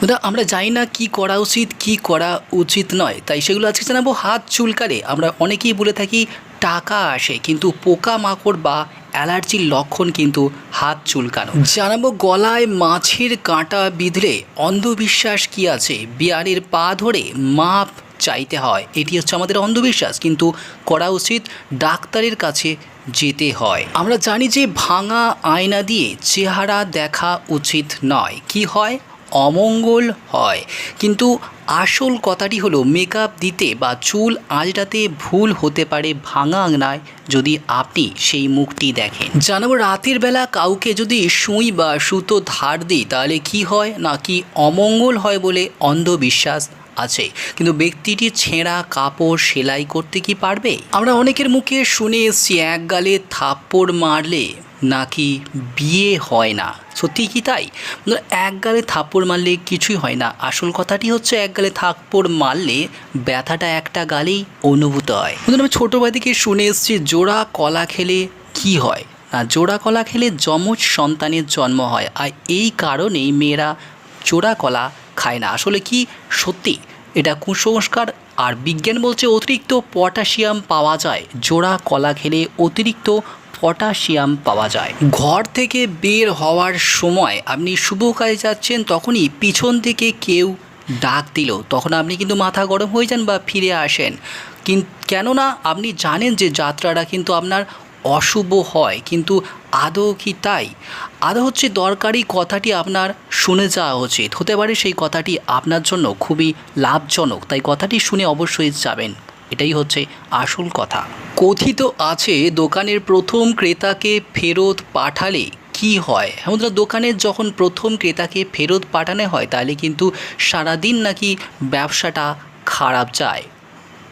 দাদা, আমরা জানি না কি করা উচিত, কি করা উচিত নয়। তাই সেগুলো আজকে জানাব হাত চুলকালে আমরা অনেকেই বলে থাকি টাকা আসে, কিন্তু পোকা মাকড় বা অ্যালার্জির লক্ষণ কিন্তু হাত চুলকানো। জানাব গলায় মাছের কাঁটা বিঁধলে অন্ধবিশ্বাস কি আছে? বিয়ারের পা ধরে মাপ চাইতে হয়। এটি হচ্ছে আমাদের অন্ধবিশ্বাস, কিন্তু করা উচিত ডাক্তারের কাছে যেতে হয়। আমরা জানি যে ভাঙা আয়না দিয়ে চেহারা দেখা উচিত নয়। কি হয়? অমঙ্গল হয়। কিন্তু আসল কথাটি হলো, মেকআপ দিতে বা চুল আঁচড়াতে ভুল হতে পারে ভাঙা আঙনায় যদি আপনি সেই মুখটি দেখেন। জানাব, রাতের বেলা কাউকে যদি সুই বা সুতো ধার দিই, তাহলে কি হয়? নাকি অমঙ্গল হয় বলে অন্ধবিশ্বাস আছে? কিন্তু ব্যক্তিটি ছেঁড়া কাপড় সেলাই করতে কি পারবে? আমরা অনেকের মুখে শুনে এসছি, এক গালে থাপ্পড় মারলে নাকি বিয়ে হয় না। সত্যি কি তাই? এক গালে থাপ্পড় মারলে কিছুই হয় না। আসল কথাটি হচ্ছে এক গালে থাপ্পড় মারলে ব্যথাটা একটা গালেই অনুভূত হয়। বন্ধুরা, আমি ছোটোবেলা থেকে শুনে এসছি, জোড়া কলা খেলে কি হয়? না জোড়া কলা খেলে যমজ সন্তানের জন্ম হয়। আর এই কারণেই মেয়েরা জোড়া কলা খায় না। আসলে কি সত্যি? এটা কুসংস্কার আর বিজ্ঞান বলছে অতিরিক্ত পটাশিয়াম পাওয়া যায়। জোড়া কলা খেলে অতিরিক্ত পটাশিয়াম পাওয়া যায়। ঘর থেকে বের হওয়ার সময় আপনি শুভ কাজে যাচ্ছেন, তখনই পিছন থেকে কেউ ডাক দিল। তখন আপনি কিন্তু মাথা গরম হয়ে যান বা ফিরে আসেন। কিন, কেননা আপনি জানেন যে যাত্রাটা কিন্তু আপনার অশুভ হয়, কিন্তু আদৌ কি তাই? আদৌ হচ্ছে দরকারি কথাটি আপনার শুনে যাওয়া উচিত। হতে পারে সেই কথাটি আপনার জন্য খুবই লাভজনক, তাই কথাটি শুনে অবশ্যই যাবেন। এটাই হচ্ছে আসল কথা। কথিত আছে দোকানের প্রথম ক্রেতাকে ফেরত পাঠালে কি হয়? এমন দোকানের যখন প্রথম ক্রেতাকে ফেরত পাঠানো হয়, তাহলে কিন্তু সারাদিন নাকি ব্যবসাটা খারাপ যায়।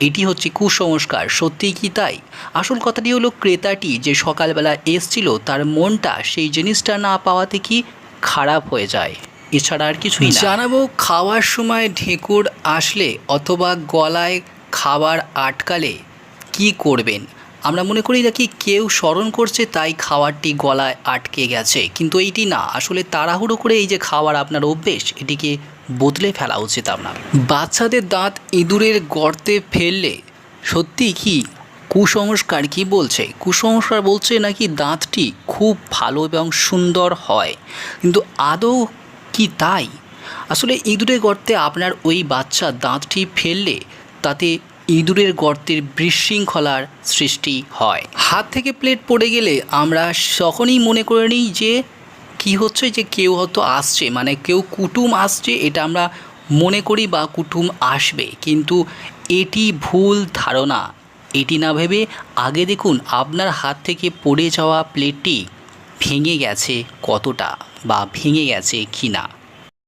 এটি হচ্ছে কুসংস্কার, সত্যিই কি তাই? আসল কথাটি হলো, ক্রেতাটি যে সকালবেলা এসছিল, তার মনটা সেই জিনিসটা না পাওয়াতে কি খারাপ হয়ে যায়? এছাড়া আর কিছুই জানাব, খাওয়ার সময় ঢেকুর আসলে অথবা গলায় খাবার আটকালে কি করবেন? আমরা মনে করি নাকি কেউ স্মরণ করছে তাই খাবারটি গলায় আটকে গেছে। কিন্তু এইটি না। আসলে তাড়াহুড়ো করে এই যে খাবার আপনার অভ্যেস, এটিকে বদলে ফেলা উচিত আপনার। বাচ্চাদের দাঁত ইঁদুরের গর্তে ফেললে সত্যি কি কুসংস্কার? কি বলছে? কুসংস্কার বলছে নাকি দাঁতটি খুব ভালো এবং সুন্দর হয়। কিন্তু আদৌ কি তাই? আসলে ইঁদুরের গর্তে আপনার ওই বাচ্চা দাঁতটি ফেললে তাতে ইঁদুরের গর্তের বিশৃঙ্খলার সৃষ্টি হয়। হাত থেকে প্লেট পড়ে গেলে আমরা তখনই মনে করে নিই যে কি হচ্ছে যে কেউ হয়তো আসছে মানে কেউ কুটুম আসছে এটা আমরা মনে করি বা কুটুম আসবে। কিন্তু এটি ভুল ধারণা। এটি না ভেবে আগে দেখুন আপনার হাত থেকে পড়ে যাওয়া প্লেটটি ভেঙে গেছে কতটা বা ভেঙে গেছে কি না